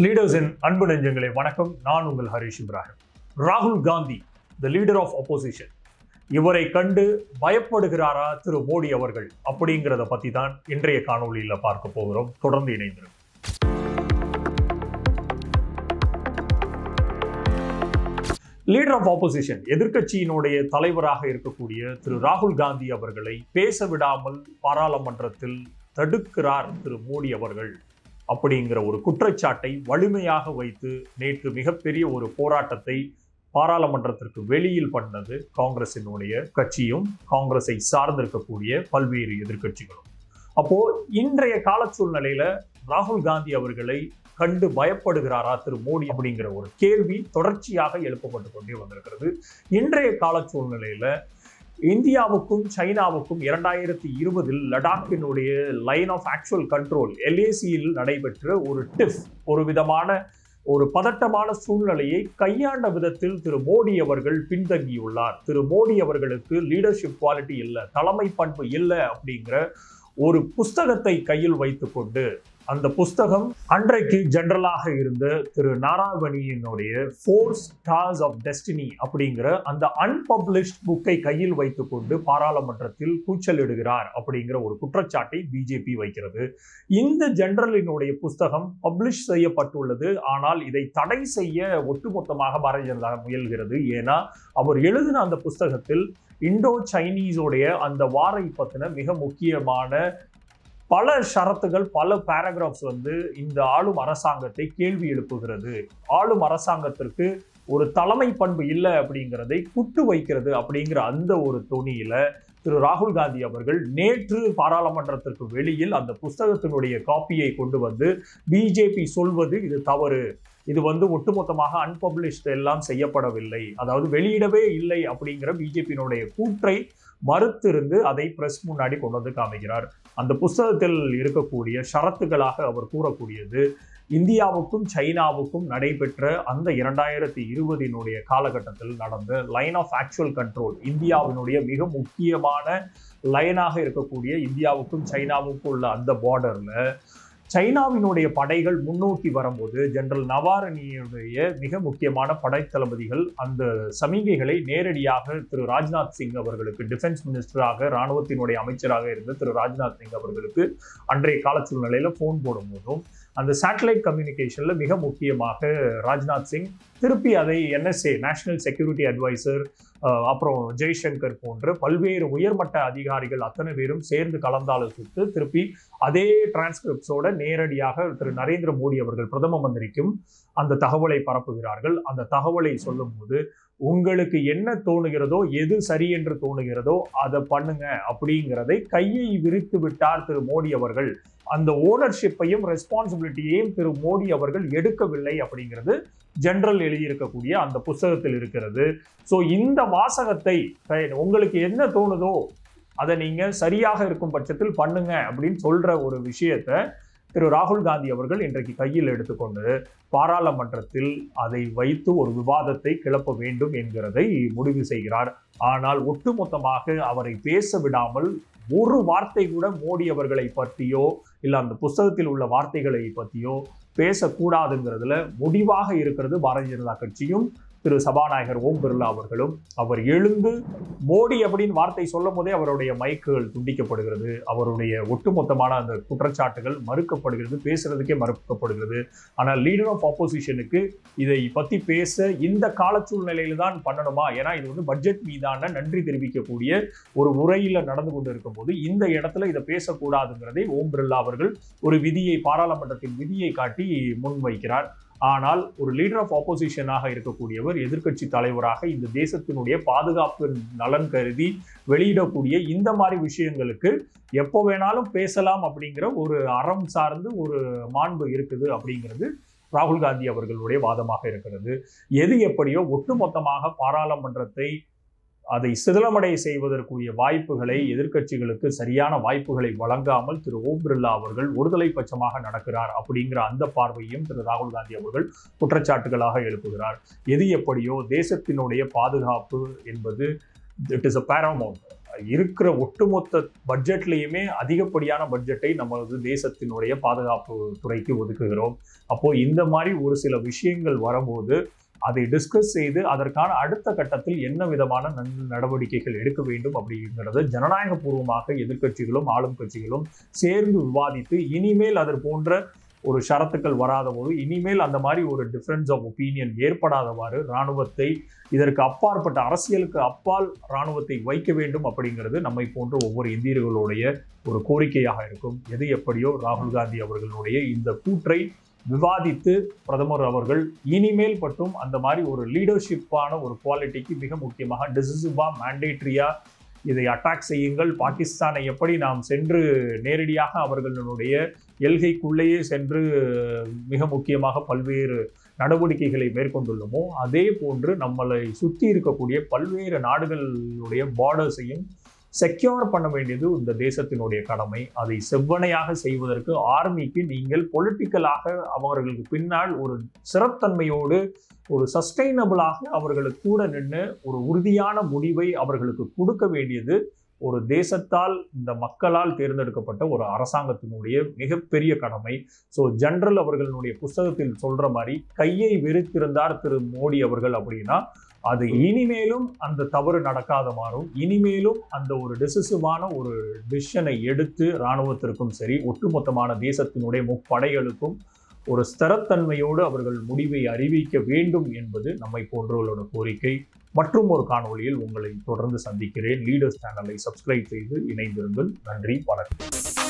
லீடர்ஸின் அன்பு நெஞ்சங்களே வணக்கம். நான் உங்கள் ஹரீஷ் இப்ராஹிம். ராகுல் Gandhi the leader of opposition இவரை கண்டு பயப்படுகிறாரா திரு மோடி அவர்கள் அப்படிங்கிறத பற்றி தான் இன்றைய காணொளியில பார்க்க போகிறோம். தொடர்ந்து இணைந்திருக்கும் லீடர் ஆஃப் ஆப்போசிஷன் எதிர்க்கட்சியினுடைய தலைவராக இருக்கக்கூடிய திரு ராகுல் காந்தி அவர்களை பேச விடாமல் பாராளுமன்றத்தில் தடுக்கிறார் திரு மோடி அவர்கள். அப்படிங்கிற ஒரு குற்றச்சாட்டை வலிமையாக வைத்து நேற்று மிகப்பெரிய ஒரு போராட்டத்தை பாராளுமன்றத்திற்கு வெளியில் பண்ணது காங்கிரசினுடைய கட்சியும் காங்கிரஸை சார்ந்திருக்கக்கூடிய பல்வேறு எதிர்க்கட்சிகளும். அப்போ இன்றைய கால சூழ்நிலையில ராகுல் காந்தி அவர்களை கண்டு பயப்படுகிறாரா திரு மோடி அப்படிங்கிற ஒரு கேள்வி தொடர்ச்சியாக எழுப்பப்பட்டு கொண்டே வந்திருக்கிறது. இன்றைய கால சூழ்நிலையில இந்தியாவுக்கும் சைனாவுக்கும் இரண்டாயிரத்தி இருபதில் லடாக்கினுடைய லைன் ஆஃப் ஆக்சுவல் கண்ட்ரோல் எல்ஏசியில் நடைபெற்ற ஒரு டிஃப் ஒரு விதமான ஒரு பதட்டமான சூழ்நிலையை கையாண்ட விதத்தில் திரு மோடி அவர்கள் பின்தங்கியுள்ளார். திரு மோடி அவர்களுக்கு லீடர்ஷிப் குவாலிட்டி இல்லை தலைமை பண்பு இல்லை அப்படிங்கிற ஒரு புஸ்தகத்தை கையில் வைத்துக்கொண்டு அந்த புஸ்தகம் அன்றைக்கு ஜெனரலாக இருந்த திரு நாராயணியினுடைய ஃபோர் ஸ்டார்ஸ் ஆஃப் டெஸ்டினி அப்படிங்கிற அந்த அன்பப்ளிஷ்ட் புக்கை கையில் வைத்துக்கொண்டு பாராளுமன்றத்தில் கூச்சலிடுகிறார் அப்படிங்கிற ஒரு குற்றச்சாட்டை பிஜேபி வைக்கிறது. இந்த ஜெனரலினுடைய புஸ்தகம் பப்ளிஷ் செய்யப்பட்டுள்ளது. ஆனால் இதை தடை செய்ய ஒட்டுமொத்தமாக பாரதிய ஜனதா முயல்கிறது. ஏன்னா அவர் எழுதின அந்த புஸ்தகத்தில் இண்டோ சைனீஸோடைய அந்த வாரை பற்றின மிக முக்கியமான பல ஷரத்துகள் பல பேராகிராஃப்ஸ் வந்து இந்த ஆளும் அரசாங்கத்தை கேள்வி எழுப்புகிறது. ஆளும் அரசாங்கத்திற்கு ஒரு தலைமை பண்பு இல்லை அப்படிங்கிறதை குட்டு வைக்கிறது அப்படிங்கிற அந்த ஒரு தொனியில திரு ராகுல் காந்தி அவர்கள் நேற்று பாராளுமன்றத்திற்கு வெளியில் அந்த புஸ்தகத்தினுடைய காப்பியை கொண்டு வந்து பிஜேபி சொல்வது இது தவறு. இது வந்து ஒட்டுமொத்தமாக அன்பப்ளிஷ்ட் எல்லாம் செய்யப்படவில்லை. அதாவது வெளியிடவே இல்லை அப்படிங்கிற பிஜேபியினுடைய கூற்றை மறுத்திருந்து அதை பிரஸ் முன்னாடி கொண்டு வந்து காமிக்கிறார். அந்த புஸ்தகத்தில் இருக்கக்கூடிய ஷரத்துகளாக அவர் கூறக்கூடியது இந்தியாவுக்கும் சைனாவுக்கும் நடைபெற்ற அந்த இரண்டாயிரத்தி இருபதினுடைய காலகட்டத்தில் நடந்த லைன் ஆஃப் ஆக்சுவல் கண்ட்ரோல் இந்தியாவினுடைய மிக முக்கியமான லைனாக இருக்கக்கூடிய இந்தியாவுக்கும் சைனாவுக்கும் உள்ள அந்த பார்டரில் சைனாவினுடைய படைகள் முன்னோக்கி வரும்போது ஜெனரல் நவாரணியுடைய மிக முக்கியமான படைத்தளபதிகள் அந்த சமிகைகளை நேரடியாக திரு ராஜ்நாத் சிங் அவர்களுக்கு டிஃபென்ஸ் மினிஸ்டராக இராணுவத்தினுடைய அமைச்சராக இருந்த திரு ராஜ்நாத் சிங் அவர்களுக்கு அன்றைய கால சூழ்நிலையில் ஃபோன் போடும்போதும் அந்த சேட்டலைட் கம்யூனிகேஷனில் மிக முக்கியமாக ராஜ்நாத் சிங் திருப்பி அதை என்எஸ்ஏ நேஷனல் செக்யூரிட்டி அட்வைசர் அப்புறம் ஜெய்சங்கர் போன்ற பல்வேறு உயர்மட்ட அதிகாரிகள் அத்தனை பேரும் சேர்ந்து கலந்தாலோசித்து திருப்பி அதே டிரான்ஸ்கிரிப்ட்ஸோட நேரடியாக திரு. நரேந்திர மோடி அவர்கள் பிரதம மந்திரிக்கும் அந்த தகவலை பரப்புகிறார்கள். அந்த தகவலை சொல்லும்போது உங்களுக்கு என்ன தோணுகிறதோ எது சரி என்று தோணுகிறதோ அதை பண்ணுங்க அப்படிங்கிறதை கையை விரித்து விட்டார் திரு. மோடி அவர்கள். அந்த ஓனர்ஷிப்பையும் ரெஸ்பான்சிபிலிட்டியையும் திரு. மோடி அவர்கள் எடுக்கவில்லை அப்படிங்கிறது ஜென்ரல் எழுதியிருக்கக்கூடிய அந்த புஸ்தகத்தில் இருக்கிறது. ஸோ இந்த வாசகத்தை உங்களுக்கு என்ன தோணுதோ அதை நீங்கள் சரியாக இருக்கும் பட்சத்தில் பண்ணுங்க அப்படின்னு சொல்கிற ஒரு விஷயத்தை திரு ராகுல் காந்தி அவர்கள் இன்றைக்கு கையில் எடுத்துக்கொண்டு பாராளுமன்றத்தில் அதை வைத்து ஒரு விவாதத்தை கிளப்ப வேண்டும் என்கிறதை முடிவு செய்கிறார். ஆனால் ஒட்டுமொத்தமாக அவரை பேச விடாமல் ஒரு வார்த்தை கூட மோடி அவர்களை பற்றியோ இல்லை அந்த புஸ்தகத்தில் உள்ள வார்த்தைகளை பற்றியோ பேசக்கூடாதுங்கிறதுல முடிவாக இருக்கிறது பாரதிய ஜனதா கட்சியும். திரு சபாநாயகர் ஓம் பிர்லா அவர்களும் அவர் எழுந்து மோடி அப்படின்னு வார்த்தை சொல்லும் போதே அவருடைய மைக்குகள் துண்டிக்கப்படுகிறது. அவருடைய ஒட்டுமொத்தமான அந்த குற்றச்சாட்டுகள் மறுக்கப்படுகிறது பேசுறதுக்கே மறுக்கப்படுகிறது. ஆனால் லீடர் ஆஃப் ஆப்போசிஷனுக்கு இதை பத்தி பேச இந்த கால சூழ்நிலையில தான் பண்ணணுமா? ஏன்னா இது வந்து பட்ஜெட் மீதான நன்றி தெரிவிக்கக்கூடிய ஒரு உரையில நடந்து கொண்டு இருக்கும் போது இந்த இடத்துல இதை பேசக்கூடாதுங்கிறதை ஓம் பிர்லா அவர்கள் ஒரு விதியை பாராளுமன்றத்தின் விதியை காட்டி முன்வைக்கிறார். ஆனால் ஒரு லீடர் ஆஃப் ஆப்போசிஷனாக இருக்கக்கூடியவர் எதிர்க்கட்சி தலைவராக இந்த தேசத்தினுடைய பாதுகாப்பு நலன் கருதி வெளியிடக்கூடிய இந்த மாதிரி விஷயங்களுக்கு எப்போ வேணாலும் பேசலாம் அப்படிங்கிற ஒரு அறம் சார்ந்து ஒரு மாண்பு இருக்குது அப்படிங்கிறது ராகுல் காந்தி அவர்களுடைய வாதமாக இருக்கிறது. எது எப்படியோ ஒட்டுமொத்தமாக பாராளுமன்றத்தை அதை சிதிலமடை செய்வதற்குரிய வாய்ப்புகளை எதிர்க்கட்சிகளுக்கு சரியான வாய்ப்புகளை வழங்காமல் திரு ஓம் பிர்லா அவர்கள் ஒருதலை பட்சமாக நடக்கிறார் அப்படிங்கிற அந்த பார்வையும் திரு ராகுல் காந்தி அவர்கள் குற்றச்சாட்டுகளாக எழுப்புகிறார். எது எப்படியோ தேசத்தினுடைய பாதுகாப்பு என்பது இட் இஸ் அ பேரமௌண்ட் இருக்கிற ஒட்டுமொத்த பட்ஜெட்லேயுமே அதிகப்படியான பட்ஜெட்டை நமது தேசத்தினுடைய பாதுகாப்பு துறைக்கு ஒதுக்குகிறோம். அப்போது இந்த மாதிரி ஒரு சில விஷயங்கள் வரும்போது அதை டிஸ்கஸ் செய்து அதற்கான அடுத்த கட்டத்தில் என்ன விதமான நன் நடவடிக்கைகள் எடுக்க வேண்டும் அப்படிங்கிறத ஜனநாயகபூர்வமாக எதிர்க்கட்சிகளும் ஆளும் கட்சிகளும் சேர்ந்து விவாதித்து இனிமேல் அது போன்ற ஒரு ஷரத்துக்கள் வராத போது இனிமேல் அந்த மாதிரி ஒரு டிஃப்ரென்ஸ் ஆஃப் ஒப்பீனியன் ஏற்படாதவாறு இராணுவத்தை இதற்கு அப்பாற்பட்ட அரசியலுக்கு அப்பால் இராணுவத்தை வைக்க வேண்டும் அப்படிங்கிறது நம்மை போன்ற ஒவ்வொரு இந்தியர்களுடைய ஒரு கோரிக்கையாக இருக்கும். எது எப்படியோ ராகுல் காந்தி அவர்களுடைய இந்த கூற்றை விவாதித்து பிரதமர் அவர்கள் இனிமேல் மற்றும் அந்த மாதிரி ஒரு லீடர்ஷிப்பான ஒரு குவாலிட்டிக்கு மிக முக்கியமாக டிசிசிவா மேண்டேட்ரியா இதை அட்டாக் செய்யுங்கள். பாகிஸ்தானை எப்படி நாம் சென்று நேரடியாக அவர்களுடைய எல்கைக்குள்ளேயே சென்று மிக முக்கியமாக பல்வேறு நடவடிக்கைகளை மேற்கொண்டுள்ளோமோ அதே போன்று நம்மளை சுற்றி இருக்கக்கூடிய பல்வேறு நாடுகளுடைய பார்டர்ஸையும் செக்யூர் பண்ண வேண்டியது இந்த தேசத்தினுடைய கடமை. அதை செவ்வனையாக செய்வதற்கு ஆர்மிக்கு நீங்கள் பொலிட்டிக்கலாக அவர்களுக்கு பின்னால் ஒரு சிறத்தன்மையோடு ஒரு சஸ்டைனபிளாக அவர்களுக்கு கூட நின்று ஒரு உறுதியான முடிவை அவர்களுக்கு கொடுக்க வேண்டியது ஒரு தேசத்தால் இந்த மக்களால் தேர்ந்தெடுக்கப்பட்ட ஒரு அரசாங்கத்தினுடைய மிகப்பெரிய கடமை. ஸோ ஜெனரல் அவர்களுடைய புஸ்தகத்தில் சொல்ற மாதிரி கையை வெறுத்திருந்தார் திரு மோடி அவர்கள் அப்படின்னா அது இனிமேலும் அந்த தவறு நடக்காத மாறும். இனிமேலும் அந்த ஒரு டெசிசிவான ஒரு டிசிஷனை எடுத்து இராணுவத்திற்கும் சரி ஒட்டுமொத்தமான தேசத்தினுடைய முப்படைகளுக்கும் ஒரு ஸ்திரத்தன்மையோடு அவர்கள் முடிவை அறிவிக்க வேண்டும் என்பது நம்மை போன்றவர்களோட கோரிக்கை. மற்றும் ஒரு காணொளியில் உங்களை தொடர்ந்து சந்திக்கிறேன். லீடர்ஸ் சேனலை சப்ஸ்கிரைப் செய்து இணைந்திருங்கள். நன்றி வணக்கம்.